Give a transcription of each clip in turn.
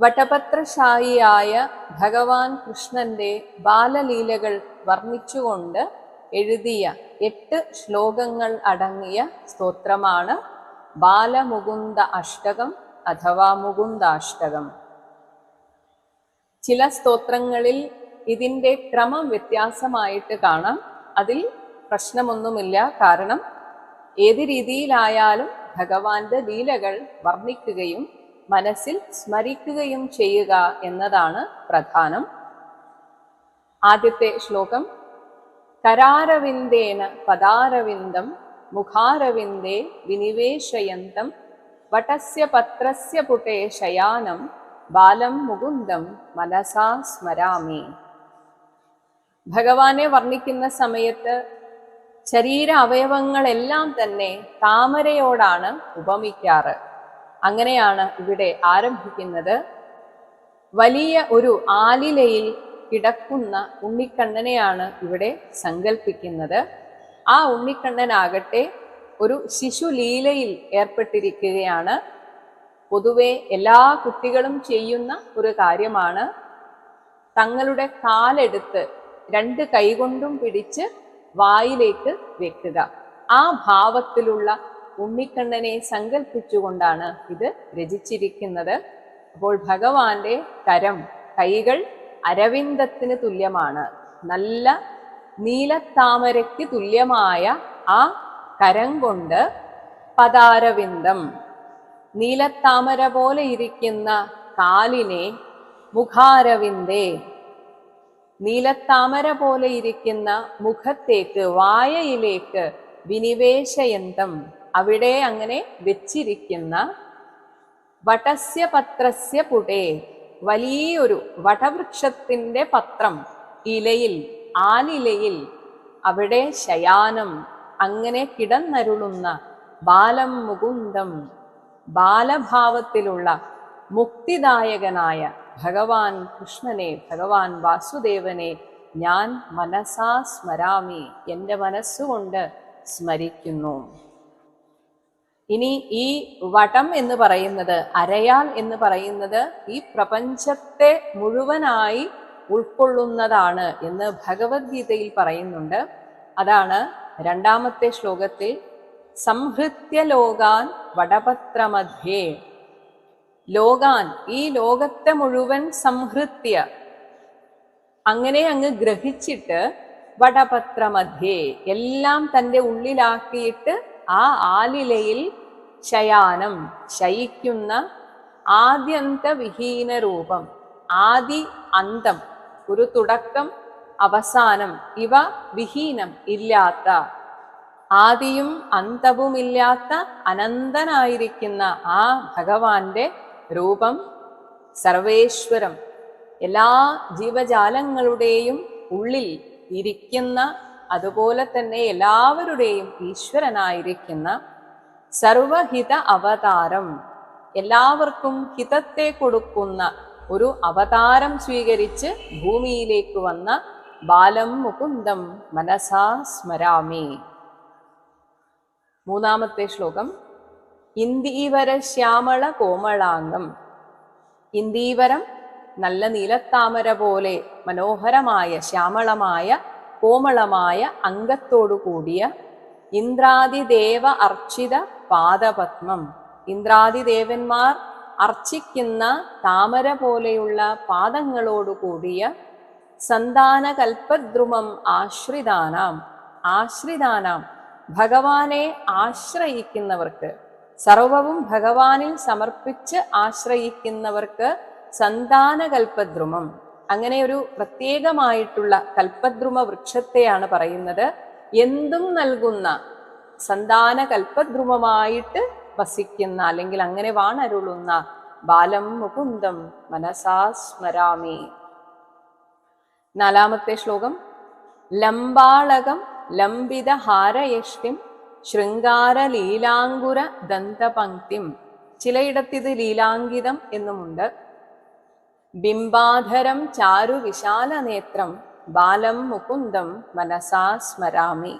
വടപത്രശായിയായ ഭഗവാൻ കൃഷ്ണന്റെ ബാലലീലകൾ വർണിച്ചുകൊണ്ട് എഴുതിയ എട്ട് ശ്ലോകങ്ങൾ അടങ്ങിയ സ്തോത്രമാണ് ബാലമുകുന്ദ അഷ്ടകം അഥവാ മുകുന്ദാഷ്ടകം. ചില സ്തോത്രങ്ങളിൽ ഇതിന്റെ ക്രമം വ്യത്യാസമായിട്ട് കാണാം. അതിൽ പ്രശ്നമൊന്നുമില്ല. കാരണം ഏത് രീതിയിലായാലും ഭഗവാന്റെ ലീലകൾ വർണിക്കുകയും മനസ്സിൽ സ്മരിക്കുകയും ചെയ്യുക എന്നതാണ് പ്രധാനം. ആദ്യത്തെ ശ്ലോകം കരാരവിന്ദേന പദാരവിന്ദം മുഖാരവിന്ദേ വിനിവേശയന്തം വടസ്യ പത്രസ്യ പുട്ടേ ശയാനം ബാലം മുകുന്ദം മനസാ സ്മരാമി. ഭഗവാനെ വർണിക്കുന്ന സമയത്ത് ശരീര അവയവങ്ങളെല്ലാം തന്നെ താമരയോടാണ് ഉപമിക്കാറ്. അങ്ങനെയാണ് ഇവിടെ ആരംഭിക്കുന്നത്. വലിയ ഒരു ആലിലയിൽ കിടക്കുന്ന ഉണ്ണിക്കണ്ണനെയാണ് ഇവിടെ സങ്കല്പിക്കുന്നത് ആ ഉണ്ണിക്കണ്ണനാകട്ടെ ഒരു ശിശുലീലയിൽ ഏർപ്പെട്ടിരിക്കുകയാണ്. പൊതുവെ എല്ലാ കുട്ടികളും ചെയ്യുന്ന ഒരു കാര്യമാണ്. തങ്ങളുടെ കാലെടുത്ത് രണ്ട് കൈകൊണ്ടും പിടിച്ച് വായിലേക്ക് വെക്കുക. ആ ഭാവത്തിലുള്ള ഉണ്ണിക്കണ്ണനെ സങ്കല്പിച്ചുകൊണ്ടാണ് ഇത് രചിച്ചിരിക്കുന്നത്. അപ്പോൾ ഭഗവാന്റെ കരം കൈകൾ അരവിന്ദത്തിന് തുല്യമാണ്. നല്ല നീലത്താമരയ്ക്ക് തുല്യമായ ആ കരം കൊണ്ട് പദാരവിന്ദം നീലത്താമര പോലെ ഇരിക്കുന്ന കാലിനെ മുഖാരവിന്ദേ. നീലത്താമര പോലെ ഇരിക്കുന്ന മുഖത്തേക്ക് വായയിലേക്ക് വിനിവേശയന്തം. അവിടെ അങ്ങനെ വെച്ചിരിക്കുന്ന വടസ്യ പത്രസ്യ പുടേ വലിയൊരു വടവൃക്ഷത്തിന്റെ പത്രം ഇലയിൽ ആലിലയിൽ അവിടെ ശയാനം അങ്ങനെ കിടന്നരുളുന്ന ബാലം മുകുന്ദം ബാലഭാവത്തിലുള്ള മുക്തിദായകനായ ഭഗവാൻ കൃഷ്ണനെ ഭഗവാൻ വാസുദേവനെ ഞാൻ മനസാ സ്മരാമി എന്റെ മനസ്സുകൊണ്ട് സ്മരിക്കുന്നു. ഇനി ഈ വടം എന്ന് പറയുന്നത് അരയാൽ എന്ന് പറയുന്നത് ഈ പ്രപഞ്ചത്തെ മുഴുവനായി ഉൾക്കൊള്ളുന്നതാണ് എന്ന് ഭഗവത്ഗീതയിൽ പറയുന്നുണ്ട്. അതാണ് രണ്ടാമത്തെ ശ്ലോകത്തിൽ സംഹൃത്യ ലോകാൻ വടപത്രമധ്യേ. ലോകാൻ ഈ ലോകത്തെ മുഴുവൻ സംഹൃത്യ. അങ്ങനെ അങ്ങ് ഗ്രഹിച്ചിട്ട് വടപത്രമധ്യേ എല്ലാം തന്റെ ഉള്ളിലാക്കിയിട്ട് ആ ആലിലയിൽ ശയാനം ശയിക്കുന്ന ആദ്യന്തവിഹീന രൂപം ആദി അന്തം ഒരു തുടക്കം അവസാനം ഇവ വിഹീനം ഇല്ലാത്ത ആദിയും അന്തവുമില്ലാത്ത അനന്തനായിരിക്കുന്ന ആ ഭഗവാന്റെ രൂപം സർവേശ്വരം. എല്ലാ ജീവജാലങ്ങളുടെയും ഉള്ളിൽ ഇരിക്കുന്ന അതുപോലെ തന്നെ എല്ലാവരുടെയും ഈശ്വരനായിരിക്കുന്ന സർവഹിത അവതാരം. എല്ലാവർക്കും ഹിതത്തെ കൊടുക്കുന്ന ഒരു അവതാരം സ്വീകരിച്ച് ഭൂമിയിലേക്ക് വന്ന ബാലം മുകുന്ദം മനസാ സ്മരാമി. മൂന്നാമത്തെ ശ്ലോകം. ഇന്ദീവര ശ്യാമള കോമളാംഗം. ഇന്ദീവരം നല്ല നീലത്താമര പോലെ മനോഹരമായ ശ്യാമളമായ കോമളമായ അംഗത്തോടു കൂടിയ ഇന്ദ്രാദിദേവ അർച്ചിത പാദപത്മം. ഇന്ദ്രാദിദേവന്മാർ അർച്ചിക്കുന്ന താമര പോലെയുള്ള പാദങ്ങളോടു കൂടിയ സന്താനകൽപദ്രുമം ആശ്രിതാനാം. ആശ്രിതാനാം. ഭഗവാനെ ആശ്രയിക്കുന്നവർക്ക് സർവവും ഭഗവാനിൽ സമർപ്പിച്ച് ആശ്രയിക്കുന്നവർക്ക് സന്താനകൽപദ്രുമം അങ്ങനെ ഒരു പ്രത്യേകമായിട്ടുള്ള കൽപദ്രുമ വൃക്ഷത്തെയാണ് പറയുന്നത്. എന്തും നൽകുന്ന സന്താന കൽപ്പദ്രുമമായിട്ട് വസിക്കുന്ന അല്ലെങ്കിൽ അങ്ങനെ വാണരുളുന്ന ബാലം മുകുന്ദം മനസാ സ്മരാമി. നാലാമത്തെ ശ്ലോകം. ലംബാളകം ലംബിത ഹാരയഷ്ടിം ശൃംഗാര ലീലാങ്കുര ദന്തപങ്ക്തിം ചിലയിടത്തിത് ലീലാങ്കിതം എന്നുമുണ്ട്. ബിംബാധരം ചാരു വിശാല നേത്രം ബാലം മുകുന്ദം മനസാ സ്മരാമി.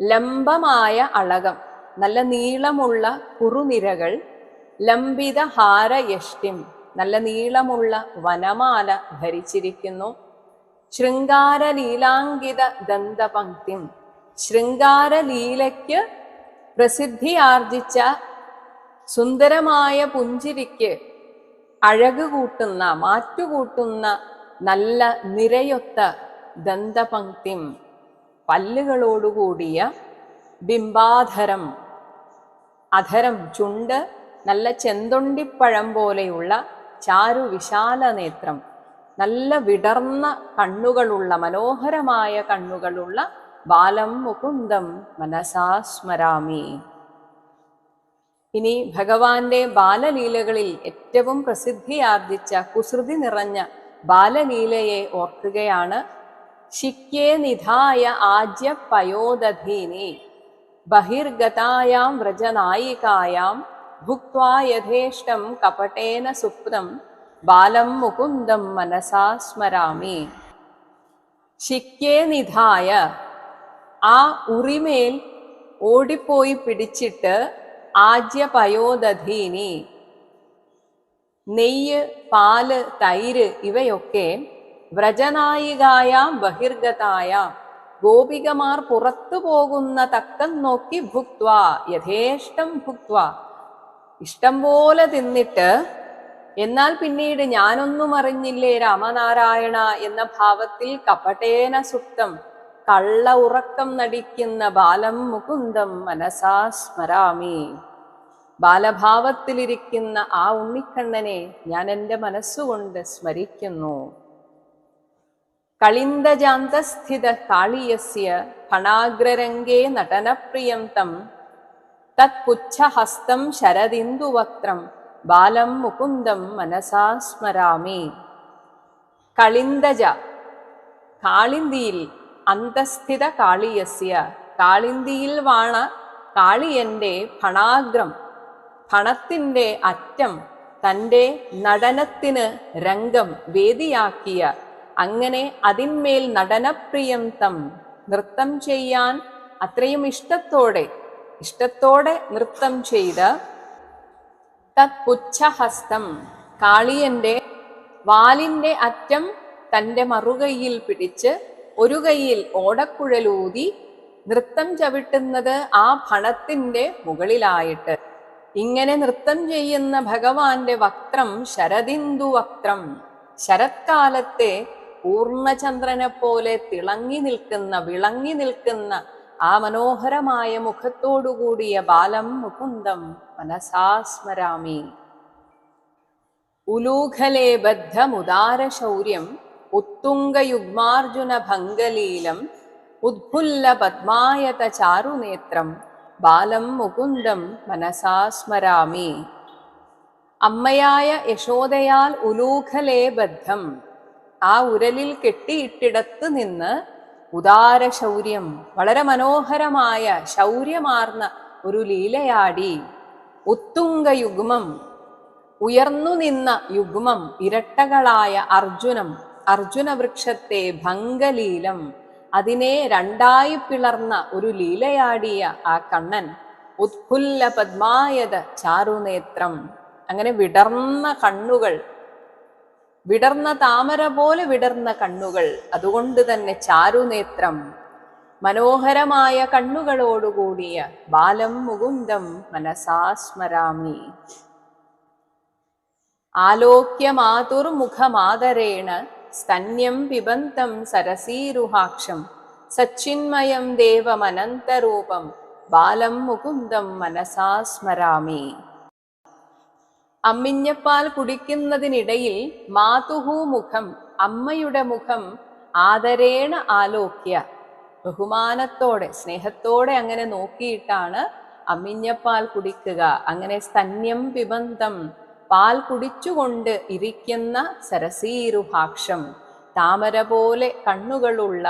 ലംബമായ അളകം നല്ല നീളമുള്ള കുറുനിരകൾ ലംബിത ഹാരയഷ്ടിം നല്ല നീളമുള്ള വനമാല ധരിച്ചിരിക്കുന്നു. ശൃംഗാരലീലാങ്കിത ദന്തപങ്ക്തിം ശൃംഗാരലീലയ്ക്ക് പ്രസിദ്ധിയാർജിച്ച സുന്ദരമായ പുഞ്ചിരിക്ക് അഴകുകൂട്ടുന്ന മാറ്റുകൂട്ടുന്ന നല്ല നിരയൊത്ത ദന്തപങ്ക്തിം പല്ലുകളോടുകൂടിയ ബിംബാധരം അധരം ചുണ്ട് നല്ല ചെന്തൊണ്ടിപ്പഴം പോലെയുള്ള ചാരു വിശാല നേത്രം നല്ല വിടർന്ന കണ്ണുകളുള്ള മനോഹരമായ കണ്ണുകളുള്ള ബാലം മുകുന്ദം മനസാ സ്മരാമി. ഇനി ഭഗവാന്റെ ബാലലീലകളിൽ ഏറ്റവും പ്രസിദ്ധിയാർജിച്ച കുസൃതി നിറഞ്ഞ ബാലലീലയെ ഓർക്കുകയാണ്. ശിക്യേ നിധായ ആജ്യ പയോദധീനി ബഹിർഗതായാം വ്രജനായികായാം ഭുക്വാ യഥേഷ്ടം കപടേന സുപ്തം ബാലം മുകുന്ദം മനസാ സ്മരാമി. ശിക്യേ നിധായ ആ ഉറിമേൽ ഓടിപ്പോയി പിടിച്ചിട്ട് ആജ്യ പയോദധീനി നെയ്യ് പാൽ തൈര് ഇവയൊക്കെ വ്രജനായികായാം ബഹിർഗതായാം. ഗോപികമാർ പുറത്തു പോകുന്ന തക്കം നോക്കി ഭുക്വ യഥേഷ്ടം ഭുക്വ ഇഷ്ടം പോലെ തിന്നിട്ട് എന്നാൽ പിന്നീട് ഞാനൊന്നും അറിഞ്ഞില്ലേ രാമനാരായണ എന്ന ഭാവത്തിൽ കപടേന സുപ്തം. കള്ള ഉറക്കം നടിക്കുന്ന ബാലം മുകുന്ദം മനസാ സ്മരാമി. ബാലഭാവത്തിലിരിക്കുന്ന ആ ഉണ്ണിക്കണ്ണനെ ഞാൻ എന്റെ മനസ്സുകൊണ്ട് സ്മരിക്കുന്നു. കളിന്തജാന്തസ്ഥിത കാളിയസ്യ ഫണാഗ്രരംഗേ നടനപ്രിയം തം. തത്പുച്ഛഹസ്തം ശരദിന്ദുവക്ത്രം ബാലം മുകുന്ദം മനസാ സ്മരാമി. കളിന്തജ കാളിന്തിയിൽ അന്തസ്ഥിത കാളിയസ്യ കാളിന്തിയിൽ വാണ കാളിയന്റെ ഫണാഗ്രം ഫണത്തിന്റെ അറ്റം തന്റെ നടനത്തിന് രംഗം വേദിയാക്കിയ അങ്ങനെ അതിന്മേൽ നടനപ്രിയം തം നൃത്തം ചെയ്യാൻ അത്രയും ഇഷ്ടത്തോടെ ഇഷ്ടത്തോടെ നൃത്തം ചെയ്ത് തത് പുച്ഛഹസ്തം കാളിയന്റെ വാലിന്റെ അറ്റം തന്റെ മറുകൈയിൽ പിടിച്ച് ഒരു കൈയിൽ ഓടക്കുഴലൂതി നൃത്തം ചവിട്ടുന്നത് ആ ഭണത്തിന്റെ മുകളിലായിട്ട് ഇങ്ങനെ നൃത്തം ചെയ്യുന്ന ഭഗവാന്റെ വക്രം ശരദിന്ദു വക്രം ശരത്കാലത്തെ പൂർണചന്ദ്രനെ പോലെ തിളങ്ങി നിൽക്കുന്ന വിളങ്ങി നിൽക്കുന്ന ആ മനോഹരമായ മുഖത്തോടുകൂടിയ ബാലം മുകുന്ദം മനസാ സ്മരാമി. ഉലൂഖലേ ബദ്ധമുദാരശൗര്യം ഉത്തുംഗയുഗ്മാർജുന ഭംഗലീലം ഉദ്ഭുല്ല പദ്മായത ചാരുനേത്രം. ബാലം മുകുന്ദം മനസാസ്മരാമി അമ്മയായ യശോദയാൽ ഉലൂഖലേ ബദ്ധം. ആ ഉരലിൽ കെട്ടിയിട്ടിടത്ത് നിന്ന് ഉദാരശൗര്യം വളരെ മനോഹരമായ ശൗര്യമാർന്ന ഒരു ലീലയാടി. ഉത്തുംഗയുഗ്മം ഉയർന്നു നിന്ന യുഗ്മം ഇരട്ടകളായ അർജുനം അർജുനവൃക്ഷത്തെ ഭംഗലീലം അതിനെ രണ്ടായി പിളർന്ന ഒരു ലീലയാടിയ ആ കണ്ണൻ ഉത്ഫുല്ല പത്മായത ചാരുനേത്രം അങ്ങനെ വിടർന്ന കണ്ണുകൾ വിടർന്ന താമര പോലെ വിടർന്ന കണ്ണുകൾ അതുകൊണ്ട് തന്നെ ചാരുനേത്രം മനോഹരമായ കണ്ണുകളോടുകൂടിയ ബാലം മുകുന്ദം മനസാ സ്മരാമി. സ്തന്യം പിബന്തം സരസീരുഹാക്ഷം സച്ചിന്മയം ദേവമനന്തരൂപം ബാലം മുകുന്ദം മനസാ സ്മരാമി. അമ്മിഞ്ഞപ്പാൽ കുടിക്കുന്നതിനിടയിൽ മാതുഹു മുഖം അമ്മയുടെ മുഖം ആദരേണ ആലോക്യ. ബഹുമാനത്തോടെ സ്നേഹത്തോടെ അങ്ങനെ നോക്കിയിട്ടാണ് അമ്മിഞ്ഞപ്പാൽ കുടിക്കുക. അങ്ങനെ സ്തന്യം പിബന്തം പാൽ കുടിച്ചുകൊണ്ട് ഇരിക്കുന്ന സരസീരുഭാക്ഷം താമര പോലെ കണ്ണുകളുള്ള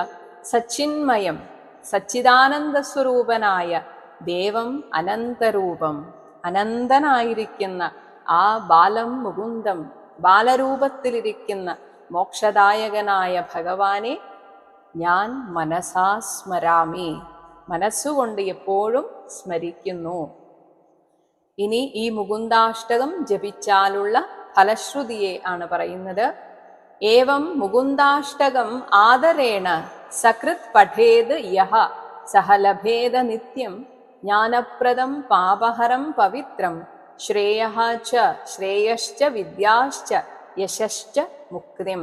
സച്ചിന്മയം സച്ചിദാനന്ദ സ്വരൂപനായ ദേവം അനന്തരൂപം അനന്തനായിരിക്കുന്ന ആ ബാലം മുകുന്ദം ബാലരൂപത്തിലിരിക്കുന്ന മോക്ഷദായകനായ ഭഗവാനെ ഞാൻ മനസാ സ്മരാമി മനസ്സുകൊണ്ട് എപ്പോഴും സ്മരിക്കുന്നു. ഇനി ഈ മുകുന്ദാഷ്ടകം ജപിച്ചാലുള്ള ഫലശ്രുതിയെ ആണ് പറയുന്നത്. ഏവം മുകുന്ദാഷ്ടകം ആദരേണ സകൃത് പഠേത് യഹ സഹലഭേദ നിത്യം ജ്ഞാനപ്രദം പാപഹരം പവിത്രം ശ്രേയ ച ശ്രേയശ്ച വിദ്യാശ്ച യശശ്ച മുക്തിം.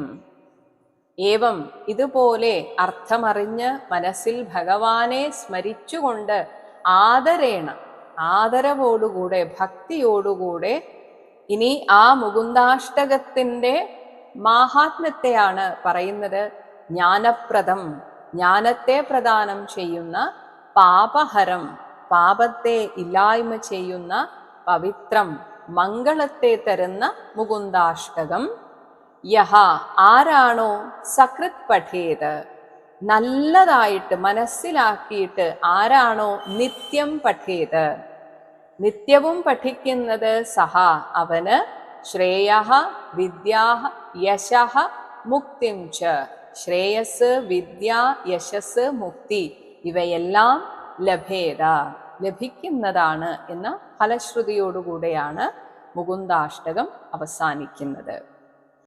ഏവം ഇതുപോലെ അർത്ഥമറിഞ്ഞ് മനസ്സിൽ ഭഗവാനെ സ്മരിച്ചുകൊണ്ട് ആദരേണ ആദരവോടുകൂടെ ഭക്തിയോടുകൂടെ ഇനി ആ മുകുന്ദാഷ്ടകത്തിന്റെ മാഹാത്മ്യത്തെയാണ് പറയുന്നത് ജ്ഞാനപ്രദം. ജ്ഞാനത്തെ പ്രദാനം ചെയ്യുന്ന പാപഹരം പാപത്തെ ഇല്ലായ്മ ചെയ്യുന്ന പവിത്രം മംഗളത്തെ തരുന്ന മുകുന്ദാഷ്ടകം. യഹ ആരാണോ സകൃത് പഠേത്? നല്ലതായിട്ട് മനസ്സിലാക്കിയിട്ട് ആരാണോ നിത്യം പഠിയത് നിത്യവും പഠിക്കുന്നത് സഹ അവന് ശ്രേയ വിദ്യാഹ യശ മുക്തിം ച. ശ്രേയസ് വിദ്യ യശസ് മുക്തി ഇവയെല്ലാം ലഭേത ലഭിക്കുന്നതാണ് എന്ന ഫലശ്രുതിയോടുകൂടെയാണ് മുകുന്ദാഷ്ടകം അവസാനിക്കുന്നത്.